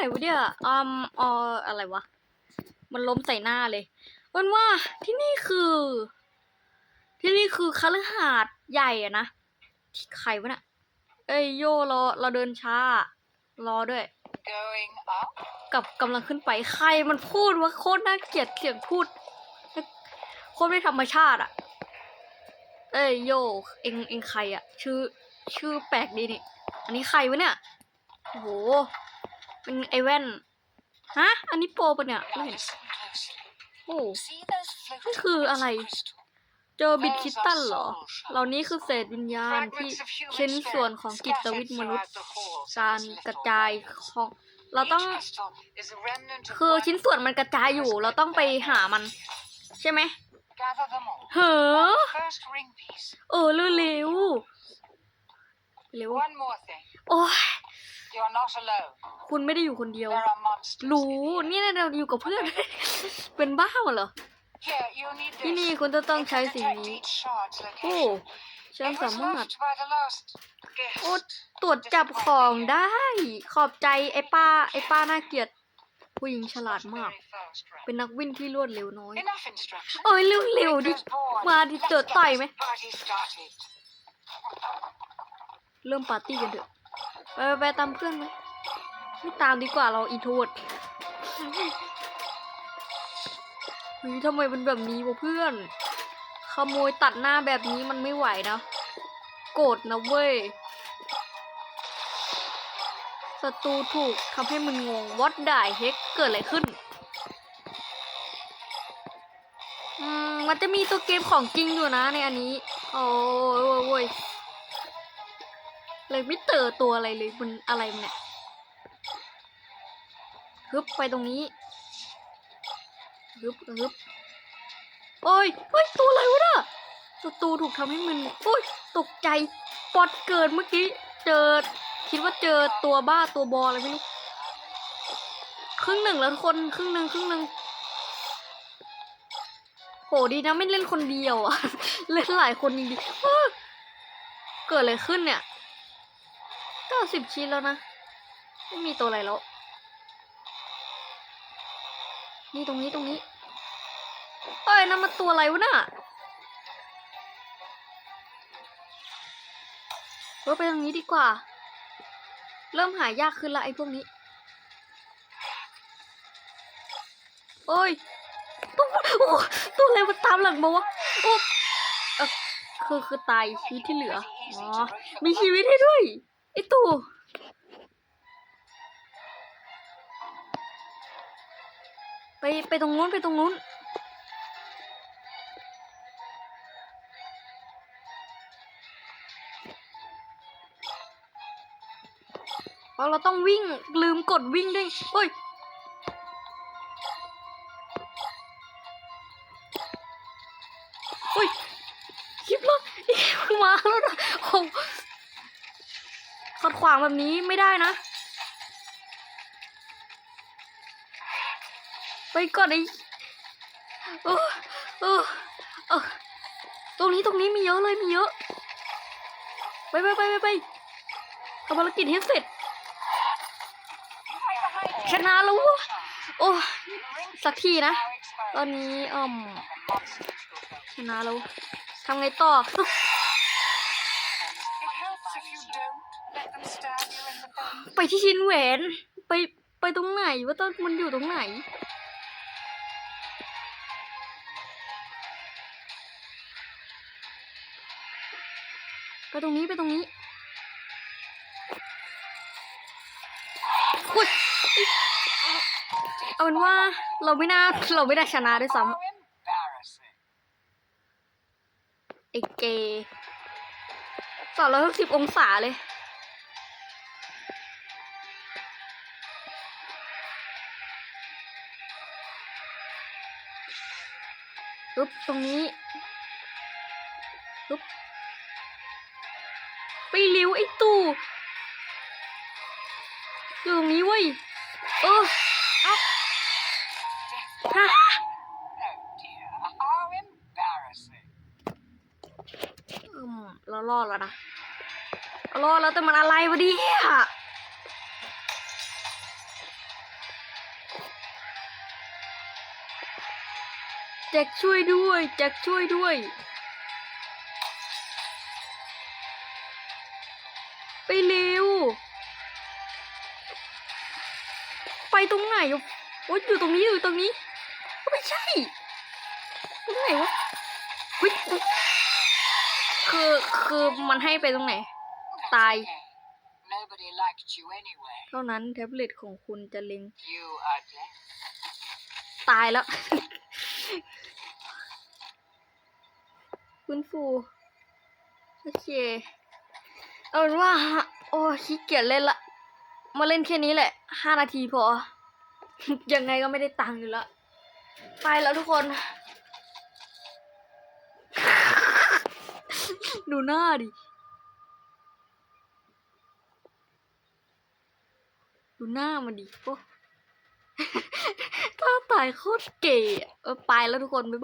ไหนวะเนี่ยอืมเอออะไรวะ มันล้มใส่หน้าเลยมันว่าที่นี่คือ ที่นี่คือคฤหาสน์ใหญ่อะนะที่ใครวะเนี่ยเอ้ยโยเราเราเดินช้า รอด้วย Going up? กับกำลังขึ้นไปใครมันพูดว่าโคตรน่าเกลียดเสียงพูดโคตรไม่ธรรมชาติอะเอ้ยโยเอ็งเอ็งใครอะชื่อชื่อแปลกดีนี่ อันนี้ใครวะเนี่ยโอ้โห เป็นไอแว่น ฮะ อันนี้โปรปะเนี่ยไม่เห็น Listen closely. โอ้ See those floating คืออะไร crystal? เจอบิดคริสตัลเหรอ เหล่านี้คือเศษวิญญาณที่ Fragments of human ชิ้นส่วนของจิตวิทย์มนุษย์ การกระจายของ เราต้อง Each crystal is a remnant of คือ one ชิ้นส่วนมันกระจายอยู่ เราต้องไปหามัน ใช่ไหม Gather them all. เฮ้อ On the first ring piece. เออเร็วเร็วเร็ว One more thing. โอ้ย You're not alone. คุณไม่ได้อยู่คนเดียว There are monsters. รู้ in here. นี่เราอยู่กับเพื่อน เป็นบ้าเหรอ Here, you'll need ที่ this. นี่คุณจะต้อง It ใช้ can สิ่ง detect นี้ each shard's โอ้ location. ฉัน It สา was มารถ left by the last โอ้ guest. ตรวจจับของได้ ขอบใจไอ้ป้า ไอ้ป้าน่าเกลียด ผู้หญิงฉลาด Not มาก very fast, right? เป็นนักวิ่งที่รวดเร็วน้อย Enough instruction. เอ้ยเร็วเร็ว Break ดิ those boards. มาดิ Let's เจอ get ต่อย this ไหม party started. เริ่มปาร์ตี้กันเถอะ ไปไปตามเพื่อนไหมไม่ตามดีกว่าเราอีโทษเฮ้ยทำไมเป็นแบบนี้วะเพื่อน ขโมยตัดหน้าแบบนี้มันไม่ไหวนะ โกรธนะเว้ยศัตรูถูกทำให้มึนงง what the heck เกิดอะไรขึ้น อืม มันจะมีตัวเกมของจริงอยู่นะในอันนี้ โอ้ยโอ้ยโอ้ยเลย ไม่เจอตัวอะไรเลยมันอะไรมันเนี่ยฮึบไปตรงนี้ฮึบฮึบโอ้ยเฮ้ยตัวอะไรวะน่ะศัตรูถูกทำให้มึนโอ้ยตกใจปอดเกิดเมื่อกี้เจอคิดว่าเจอตัวบ้าตัวบออะไรไม่รู้ครึ่งหนึ่งแล้วทุกคนครึ่งหนึ่งครึ่งหนึ่งโหดีนะไม่เล่นคนเดียวอะเล่นหลายคนจริงๆเกิดอะไรขึ้นเนี่ย เก้าสิบชิ้นแล้วนะ ไม่มีตัวอะไรแล้ว นี่ตรงนี้ตรงนี้เอ้ยนั่นมันตัวอะไรวะน่ะเออไปตรงนี้ดีกว่า เริ่มหายากขึ้นละไอ้พวกนี้ โอ้ยตัวโอ้ตัวอะไรมันตามหลังมาวะโอ้คือคือตายชีวิตที่เหลือ อ๋อ มีชีวิตให้ด้วย ไอ้ตู่ไปไปตรงนู้นไปตรงนู้นเพราะเราต้องวิ่งลืมกดวิ่งด้วยเฮ้ยเฮ้ยคลิปแล้วมาแล้วนะโอ้ ขัดขวางแบบนี้ไม่ได้นะ ไปก่อนไอ้เออเออเออตรงนี้ตรงนี้มีเยอะเลยมีเยอะ ไปไปไปไปไปทำภารกิจให้เสร็จ ชนะแล้ววะโอ้สักทีนะ ตอนนี้อืมชนะแล้วทำไงต่อ ไปที่ชิ้นแหวน ไปไปตรงไหนว่าต้นมันอยู่ตรงไหน ไปตรงนี้ไปตรงนี้อุ๊ยเอาเป็นว่าเราไม่น่าเราไม่ได้ชนะด้วยซ้ำไอเกสองร้อยหกสิบองศาเลย ปึ๊บตรงนี้ปึ๊บไปเร็วไอ้ตู่อยู่ตรงนี้เว้ยเออเอาฮะอืมเรารอดแล้วนะเรารอดแล้วแต่มันอะไรวะเแจ็คช่วยด้วยแจ็คช่วยด้วยไปเร็ว ไปตรงไหนวะโอ๊ยอยู่ตรงนี้อยู่ตรงนี้ไม่ใช่ตรงไหนวะเฮ้ยคือคือมันให้ไปตรงไหน That's Tài. okay. Nobody liked you anyway. เท่านั้นแท็บเล็ตของคุณจะเล็ง You are dead. ตายแล้ว คุณฟู โอเค เอาเป็นว่า โอ้ขี้เกียจเล่นละ มาเล่นแค่นี้แหละห้านาทีพอ ยังไงก็ไม่ได้ตังค์อยู่ล้วไปแล้วทุกคน ดูหน้าดิ ดูหน้ามันดิโอ้ ถ้าตายโคตรเก๋เออไปแล้วทุกคน